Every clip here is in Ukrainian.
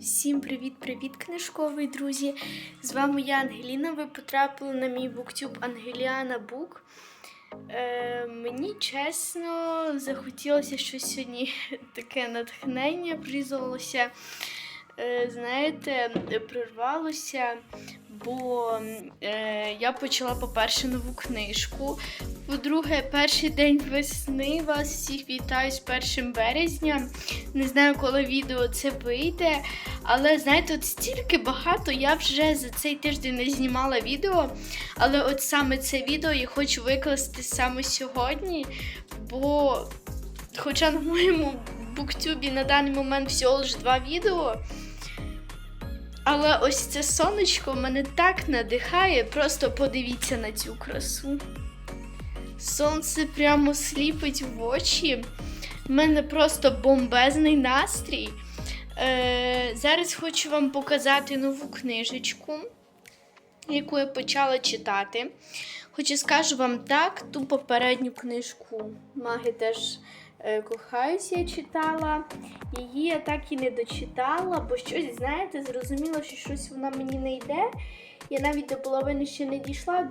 Всім привіт-привіт, книжкові друзі! З вами я Ангеліна. Ви потрапили на мій буктюб Ангеліана Бук. Е, мені чесно захотілося щось сьогодні таке натхнення призалося. Е, знаєте, прорвалося, бо е, я почала, по-перше, нову книжку. По-друге, перший день весни. Вас всіх вітаю з 1 березня. Не знаю, коли відео це вийде. Але знаєте, от стільки багато я вже за цей тиждень не знімала відео. Але от саме це відео я хочу викласти саме сьогодні. Бо, хоча на моєму буктюбі на даний момент всього лише два відео. Але ось це сонечко мене так надихає. Просто подивіться на цю красу. Сонце прямо сліпить в очі. У мене просто бомбезний настрій. Е, зараз хочу вам показати нову книжечку, яку я почала читати. Хоча скажу вам так, ту попередню книжку Маги теж кохаюсь, я читала. Її я так і не дочитала, бо щось, знаєте, зрозуміло, що щось вона мені не йде. Я навіть до половини ще не дійшла,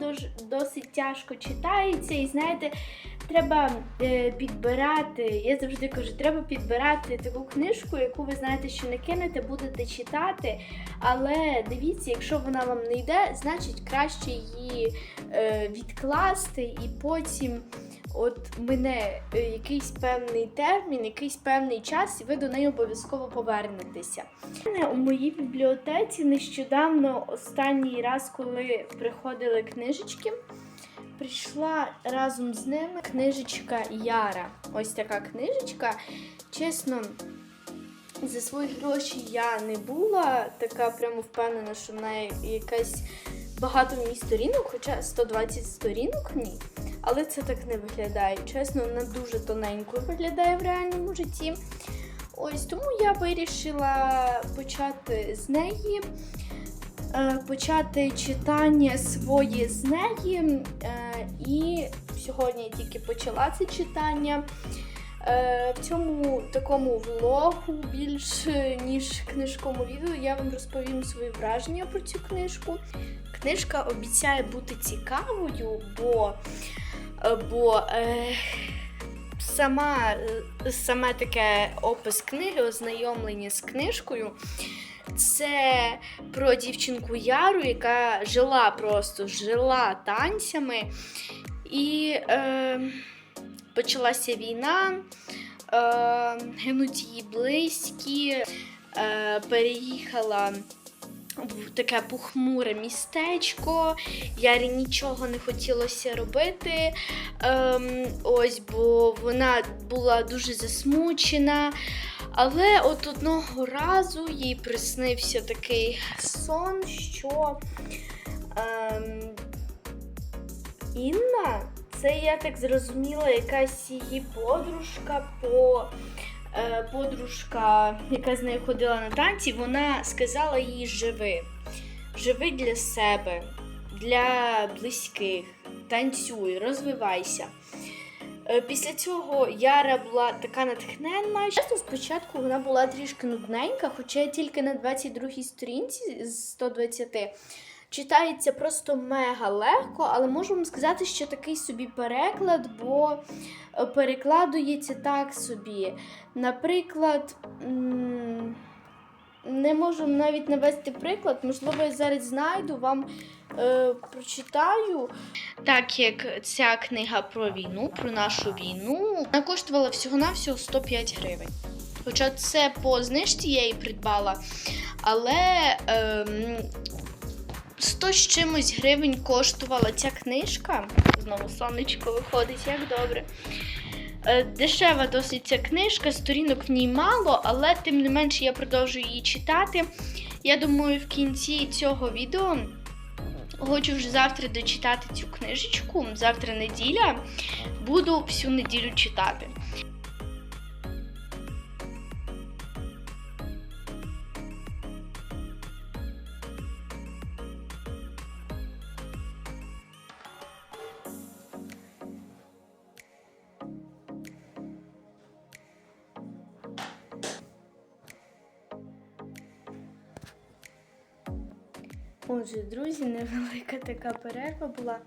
досить тяжко читається. І знаєте, треба е, підбирати. Я завжди кажу, треба підбирати таку книжку, яку ви знаєте, що не кинете, будете читати. Але дивіться, якщо вона вам не йде, значить краще її е, відкласти і потім. От мене е, якийсь певний термін, якийсь певний час, і ви до неї обов'язково повернетеся. У моїй бібліотеці нещодавно останній раз, коли приходили книжечки, прийшла разом з ними книжечка Яра. Ось така книжечка. Чесно, за свої гроші я не була така прямо впевнена, що вона якась багато в ній сторінок, хоча 120 сторінок ні. Але це так не виглядає. Чесно, вона дуже тоненькою виглядає в реальному житті. Ось тому я вирішила почати з неї, е, почати читання своє з неї. Е, І сьогодні я тільки почала це читання. Е, В цьому такому влогу, більш ніж книжковому відео, я вам розповім свої враження про цю книжку. Книжка обіцяє бути цікавою, бо, е, бо е, сама, е, саме таке опис книги, ознайомлення з книжкою. Це про дівчинку Яру, яка жила просто жила танцями. І е, почалася війна, е, гинуть її близькі, е, переїхала в таке похмуре містечко. Ярі нічого не хотілося робити. Ем, ось, бо вона була дуже засмучена. Але от одного разу їй приснився такий сон, що ем, Інна, це я так зрозуміла, якась її подружка по подружка, яка з нею ходила на танці, вона сказала їй живи. Живи для себе, для близьких, танцюй, розвивайся. Е, Після цього Яра була така натхненна. Чесно, спочатку вона була трішки нудненька, хоча я тільки на 22-й сторінці з 120 читається просто мега легко, але можу вам сказати, що такий собі переклад, бо е, перекладується так собі. Наприклад, не можу навіть навести приклад, можливо, я зараз знайду вам. Е, прочитаю. Так як ця книга про війну, про нашу війну, вона коштувала всього-навсього 105 гривень. Хоча це по знижці я її придбала, але ем, 100 з чимось гривень коштувала ця книжка. Знову сонечко виходить, як добре. Е, Дешева досить ця книжка, сторінок в ній мало, але тим не менше я продовжую її читати. Я думаю, в кінці цього відео хочу вже завтра дочитати цю книжечку. Завтра неділя. Буду всю неділю читати. Отже, друзі, невелика така перерва була.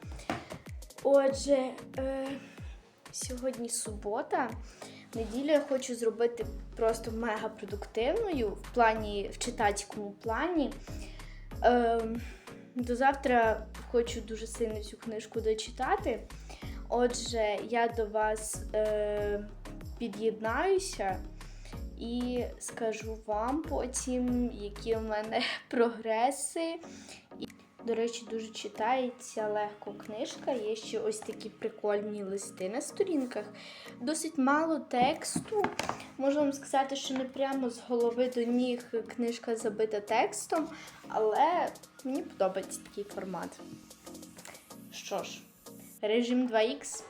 Отже, е, сьогодні субота. Неділю я хочу зробити просто мега продуктивною в плані, в читацькому плані. Е, до завтра хочу дуже сильно цю книжку дочитати. Отже, я до вас е, під'єднаюся і скажу вам потім, які у мене прогреси. До речі, дуже читається легко книжка. Є ще ось такі прикольні листи на сторінках. Досить мало тексту. Можу вам сказати, що не прямо з голови до ніг книжка забита текстом, але мені подобається такий формат. Що ж, режим 2х.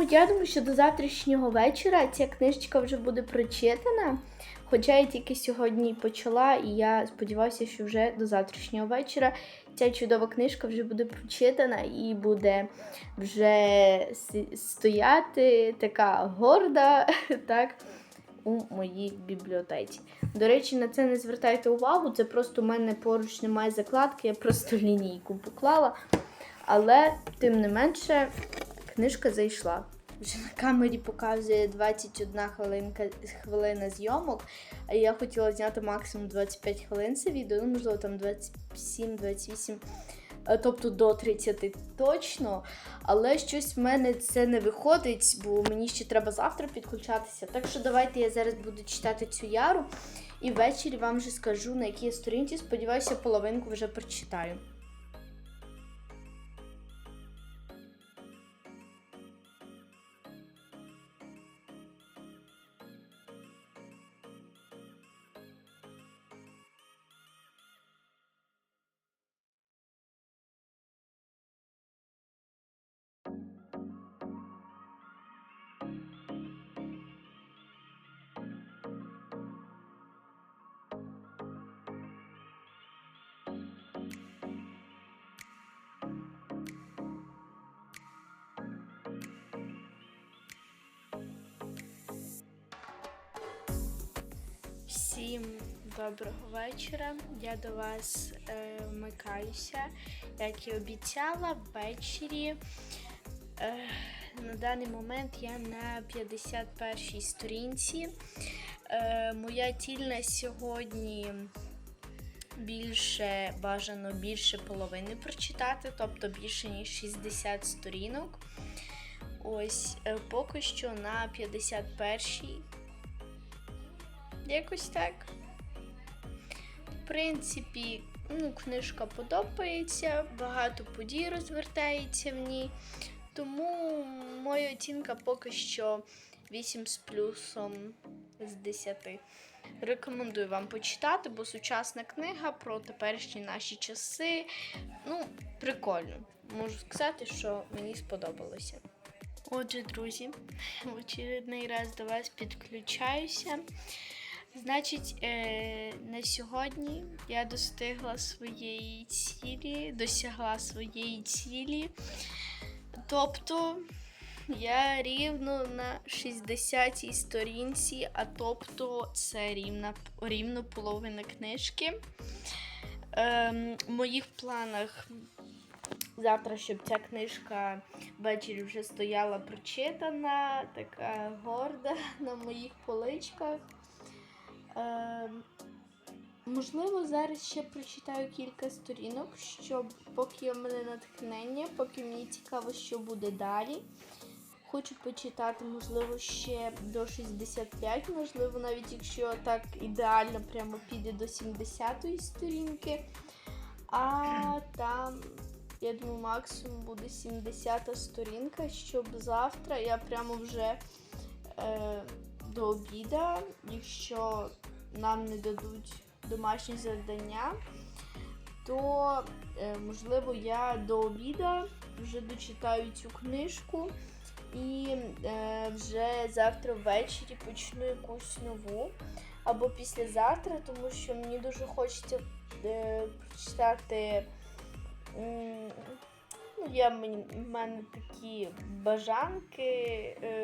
Я думаю, що до завтрашнього вечора ця книжечка вже буде прочитана. Хоча я тільки сьогодні почала, і я сподіваюся, що вже до завтрашнього вечора ця чудова книжка вже буде прочитана і буде вже стояти така горда, так, у моїй бібліотеці. До речі, на це не звертайте увагу, це просто в мене поруч немає закладки, я просто лінійку поклала. Але, тим не менше, книжка зайшла. Вже на камері показує 21 хвилинка, хвилина зйомок, я хотіла зняти максимум 25 хвилин це відео, ну, можливо, там 27-28, е, тобто до 30 точно. Але щось в мене це не виходить, бо мені ще треба завтра підключатися. Так що давайте я зараз буду читати цю яру і ввечері вам вже скажу, на якій я сторінці. Сподіваюся, половинку вже прочитаю. Всім доброго вечора. Я до вас е, вмикаюся, як і обіцяла, ввечері. Е, на даний момент я на 51-й сторінці. Е, моя ціль на сьогодні більше бажано більше половини прочитати, тобто більше ніж 60 сторінок. Ось е, поки що на 51-й. Якось так. В принципі, ну, книжка подобається, багато подій розвертається в ній. Тому моя оцінка поки що 8 з плюсом з 10. Рекомендую вам почитати, бо сучасна книга про теперішні наші часи. Ну, прикольно. Можу сказати, що мені сподобалося. Отже, друзі, в очередний раз до вас підключаюся. Значить, е, на сьогодні я достигла своєї цілі, досягла своєї цілі. Тобто я рівно на 60-й сторінці, а тобто це рівна, рівно половина книжки. Ем, в моїх планах завтра, щоб ця книжка ввечері вже стояла прочитана, така горда на моїх поличках. Ем, можливо, зараз ще прочитаю кілька сторінок, щоб поки в мене натхнення, поки мені цікаво, що буде далі. Хочу почитати, можливо, ще до 65, можливо, навіть якщо так ідеально прямо піде до 70-ї сторінки. А там, я думаю, максимум буде 70-та сторінка, щоб завтра я прямо вже е, до обіда, якщо нам не дадуть домашні завдання, то е, можливо я до обіда вже дочитаю цю книжку і е, вже завтра ввечері почну якусь нову або післязавтра, тому що мені дуже хочеться е, прочитати. Ну, я, в мене такі бажанки,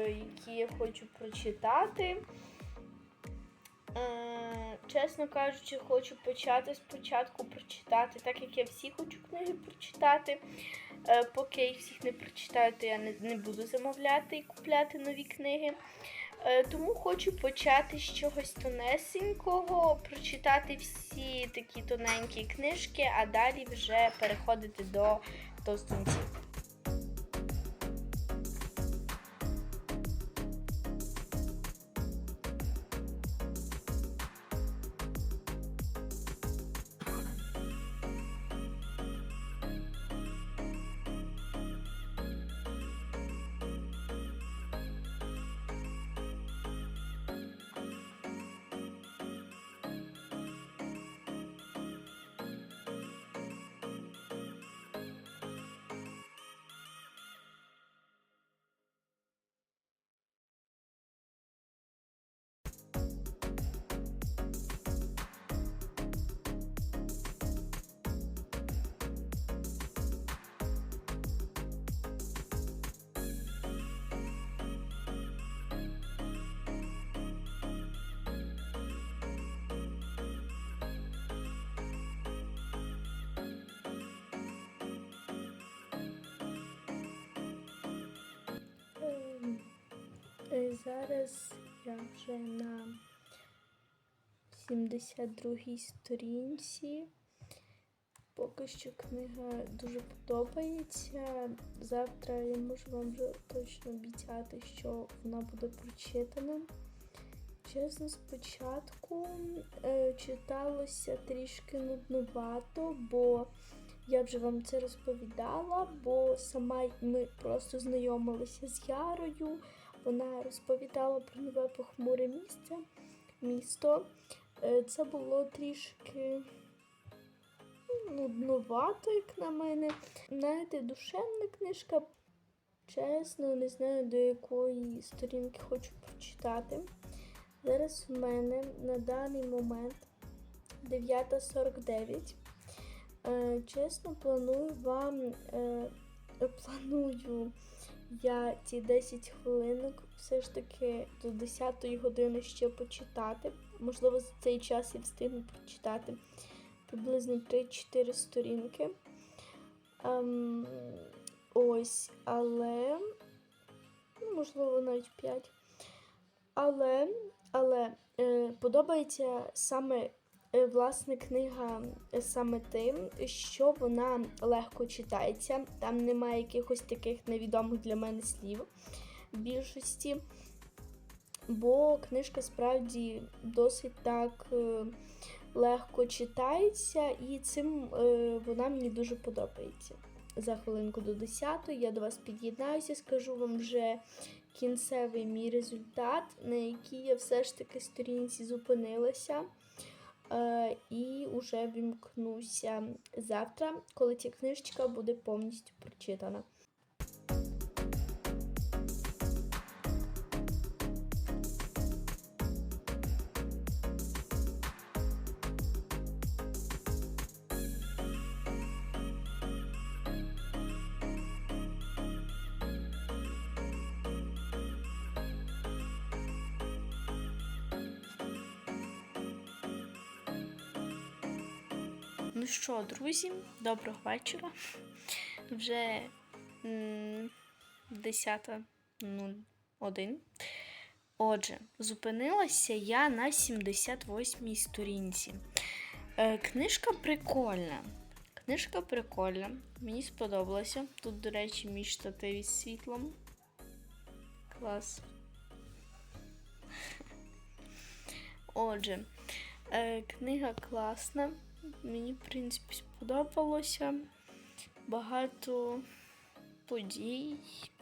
які я хочу прочитати. Е, чесно кажучи, хочу почати спочатку прочитати, так як я всі хочу книги прочитати. Е, поки їх всіх не прочитаю, то я не, не буду замовляти і купляти нові книги. Е, тому хочу почати з чогось тонесенького, прочитати всі такі тоненькі книжки, а далі вже переходити до товстунців. Е, Зараз я вже на 72-й сторінці. Поки що книга дуже подобається. Завтра я можу вам вже точно обіцяти, що вона буде прочитана. Чесно, спочатку е, читалося трішки нудновато, бо я вже вам це розповідала, бо сама ми просто знайомилися з Ярою. Вона розповідала про нове похмуре місце, місто. Е, Це було трішки ну, нудновато, як на мене. Знаєте, душевна книжка. Чесно, не знаю, до якої сторінки хочу прочитати. Зараз в мене на даний момент 9.49. Е, Чесно, планую вам, е, планую я ці 10 хвилинок все ж таки до 10 години ще почитати. Можливо, за цей час я встигну прочитати приблизно 3-4 сторінки. Ем, ось, але, ну, можливо, навіть 5. Але, але е, подобається саме власне книга е, саме тим, що вона легко читається. Там немає якихось таких невідомих для мене слів більшості. Бо книжка справді досить так е, легко читається, і цим е, вона мені дуже подобається. За хвилинку до 10 я до вас під'єднаюся, скажу вам вже кінцевий мій результат, на якій я все ж таки сторінці зупинилася. Е, і уже вімкнуся завтра, коли ця книжечка буде повністю прочитана. Ну що, друзі, доброго вечора. Вже м, 10.01. Отже, зупинилася я на 78-й сторінці. Е, книжка прикольна. Книжка прикольна. Мені сподобалося. Тут, до речі, мій штатив із світлом. Клас. Отже, е, книга класна. Мені, в принципі, сподобалося. Багато подій.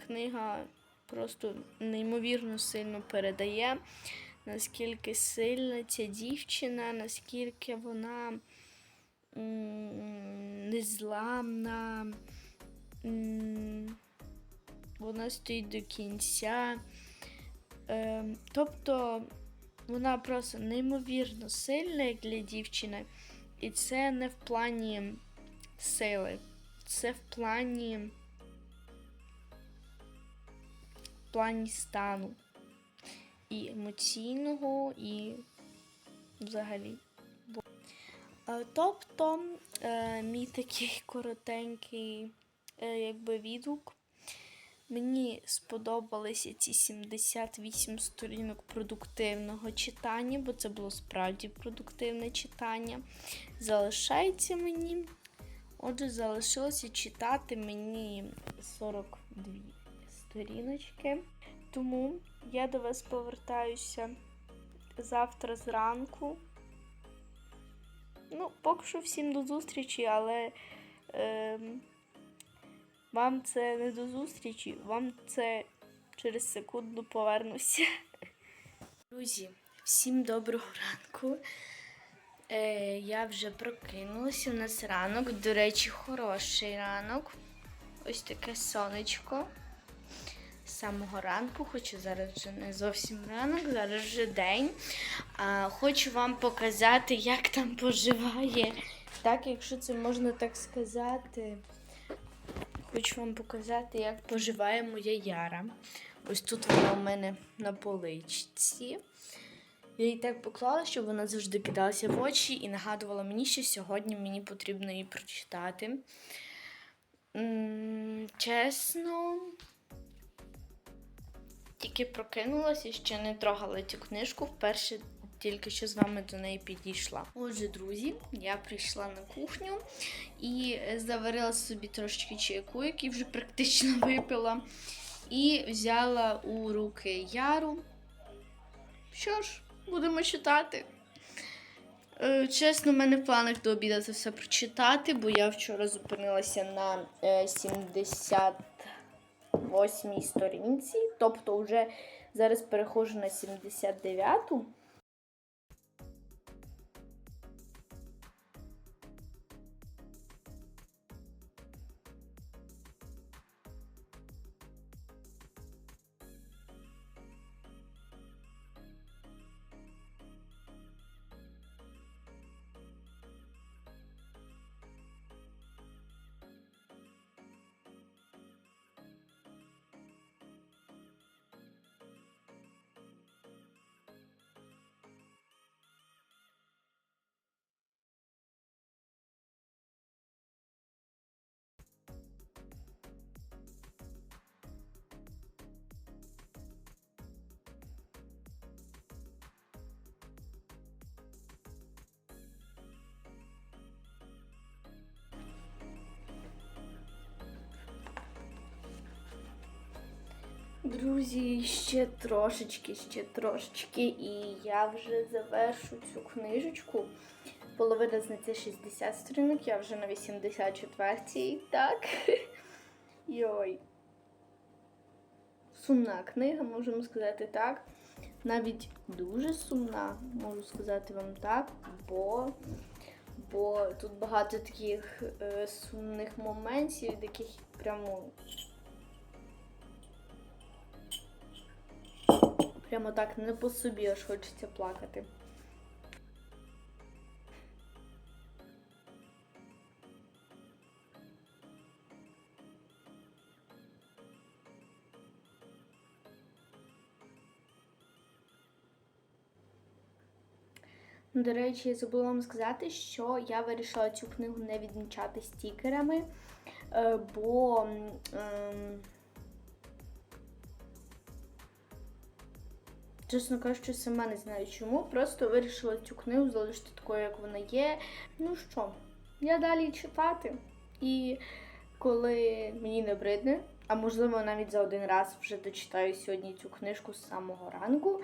Книга просто неймовірно сильно передає наскільки сильна ця дівчина, наскільки вона незламна, вона стоїть до кінця. Ем, тобто вона просто неймовірно сильна, як для дівчини. І це не в плані сили, це в плані, в плані стану. І емоційного, і взагалі. Е, Тобто, е, мій такий коротенький е, якби відгук. Мені сподобалися ці 78 сторінок продуктивного читання, бо це було справді продуктивне читання. Залишається мені. Отже, залишилося читати мені 42 сторіночки. Тому я до вас повертаюся завтра зранку. Ну, поки що всім до зустрічі, але. ем, вам це не до зустрічі, вам це через секунду повернуся. Друзі, всім доброго ранку. Е, я вже прокинулася. У нас ранок, до речі, хороший ранок. Ось таке сонечко. З самого ранку, хоча зараз вже не зовсім ранок, зараз вже день. А, хочу вам показати, як там поживає. Так, якщо це можна так сказати. Хочу вам показати, як поживає моя яра. Ось тут вона у мене на поличці. Я її так поклала, щоб вона завжди кидалася в очі і нагадувала мені, що сьогодні мені потрібно її прочитати. Чесно, тільки прокинулася, і ще не трогала цю книжку. Вперше тільки що з вами до неї підійшла. Отже, друзі, я прийшла на кухню і заварила собі трошечки чайку, який вже практично випила. І взяла у руки яру. Що ж, будемо читати. Е, Чесно, в мене в планах до обіду це все прочитати, бо я вчора зупинилася на е, 78 сторінці, тобто вже зараз переходжу на 79-ту. Друзі, ще трошечки, ще трошечки, і я вже завершу цю книжечку. Половина з них це 60 сторінок, я вже на 84-й, так. Йой. Сумна книга, можемо сказати так. Навіть дуже сумна, можу сказати вам так, бо, бо тут багато таких е, сумних моментів, яких прямо Прямо так не по собі аж хочеться плакати. До речі, забула вам сказати, що я вирішила цю книгу не відмічати стікерами, е, бо Чесно кажучи, сама не знаю чому. Просто вирішила цю книгу залишити такою, як вона є. Ну що, я далі читати. І коли мені не бридне, а можливо навіть за один раз вже дочитаю сьогодні цю книжку з самого ранку,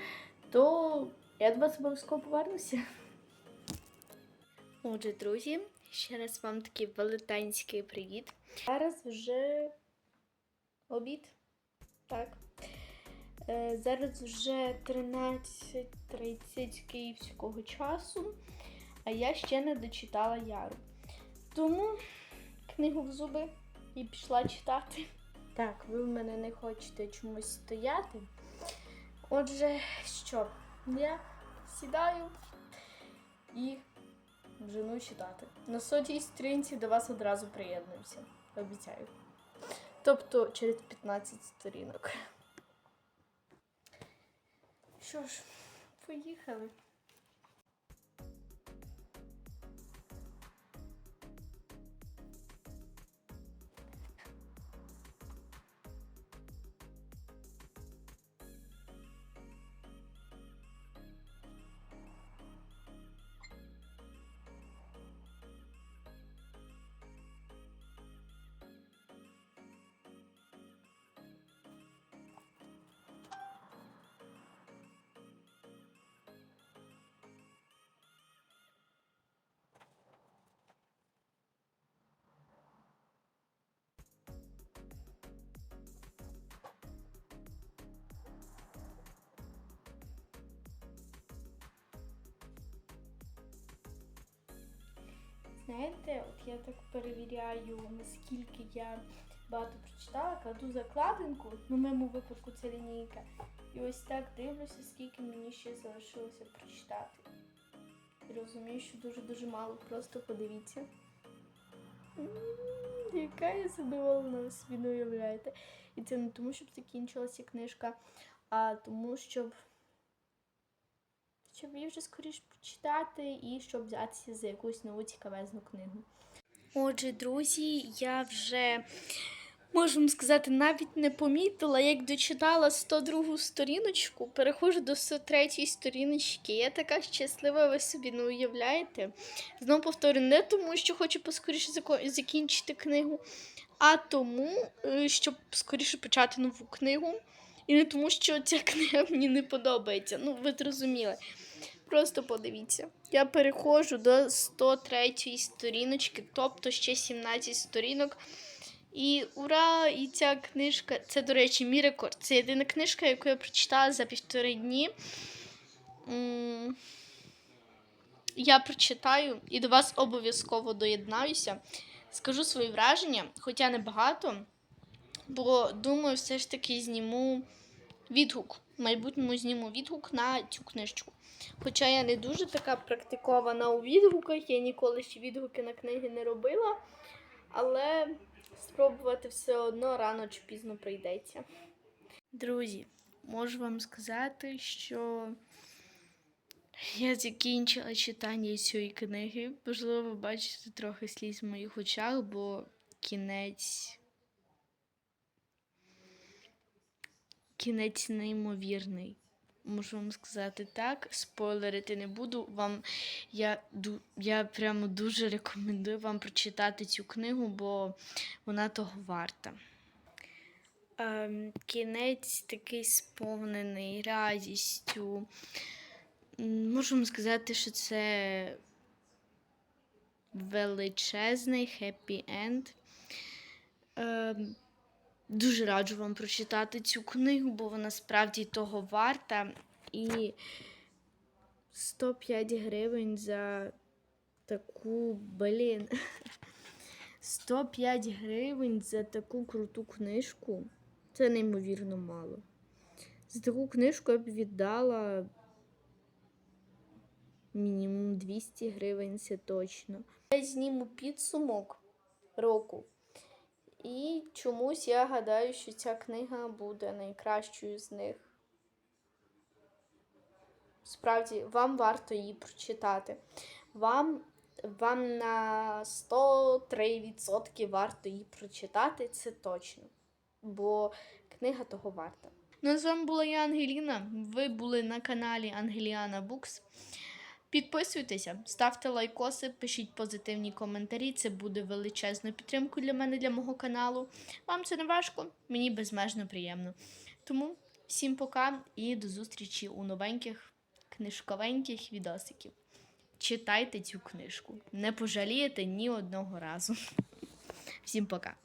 то я до вас обов'язково повернуся. Отже, друзі, ще раз вам такий велетенський привіт. Зараз вже обід. Так. Е, Зараз вже 13.30 київського часу, а я ще не дочитала Яру. Тому книгу в зуби і пішла читати. Так, ви в мене не хочете чомусь стояти. Отже, що, я сідаю і жену читати. На сотій сторінці до вас одразу приєднуюся. Обіцяю. Тобто через 15 сторінок. Що ж, поїхали. Знаєте, от я так перевіряю, наскільки я багато прочитала, кладу закладинку, ну в моєму випадку це лінійка. І ось так дивлюся, скільки мені ще залишилося прочитати. І розумію, що дуже-дуже мало, просто подивіться. М, Яка я задоволена, ви собі не уявляєте. І це не тому, щоб закінчилася книжка, а тому, щоб щоб її вже скоріш почитати і щоб взятися за якусь нову цікавезну книгу. Отже, друзі, я вже вам сказати, навіть не помітила, як дочитала 102 сторіночку, переходжу до 103 сторіночки. Я така щаслива, ви собі не уявляєте. Знову повторю, не тому, що хочу поскоріше закінчити книгу, а тому, е, щоб скоріше почати нову книгу. І не тому, що ця книга мені не подобається. Ну, ви зрозуміли. Просто подивіться. Я переходжу до 103 сторіночки, тобто ще 17 сторінок. І ура! І ця книжка, це, до речі, мій рекорд. Це єдина книжка, яку я прочитала за півтори дні. Я прочитаю і до вас обов'язково доєднаюся. Скажу свої враження, хоча не багато, бо думаю, все ж таки зніму відгук. В майбутньому зніму відгук на цю книжку. Хоча я не дуже така практикована у відгуках, я ніколи ще відгуки на книги не робила, але спробувати все одно рано чи пізно прийдеться. Друзі, можу вам сказати, що я закінчила читання цієї книги. Можливо, ви бачите трохи сліз в моїх очах, бо кінець. Кінець неймовірний. Можу вам сказати так, спойлерити не буду. Вам я, я прямо дуже рекомендую вам прочитати цю книгу, бо вона того варта. Ем, кінець такий сповнений радістю. Можу вам сказати, що це величезний хеппі енд. Ем, Дуже раджу вам прочитати цю книгу, бо вона справді того варта. І 105 гривень за таку, блін. 105 гривень за таку круту книжку. Це неймовірно мало. За таку книжку я б віддала мінімум 200 гривень, це точно. Я зніму підсумок року. І чомусь я гадаю, що ця книга буде найкращою з них. Справді, вам варто її прочитати. Вам, вам на 103% варто її прочитати, це точно. Бо книга того варта. Ну, з вами була я Ангеліна. Ви були на каналі Ангеліана Букс. Підписуйтеся, ставте лайкоси, пишіть позитивні коментарі. Це буде величезною підтримкою для мене, для мого каналу. Вам це не важко, мені безмежно приємно. Тому всім пока і до зустрічі у новеньких книжковеньких відосиків. Читайте цю книжку, не пожалієте ні одного разу. Всім пока!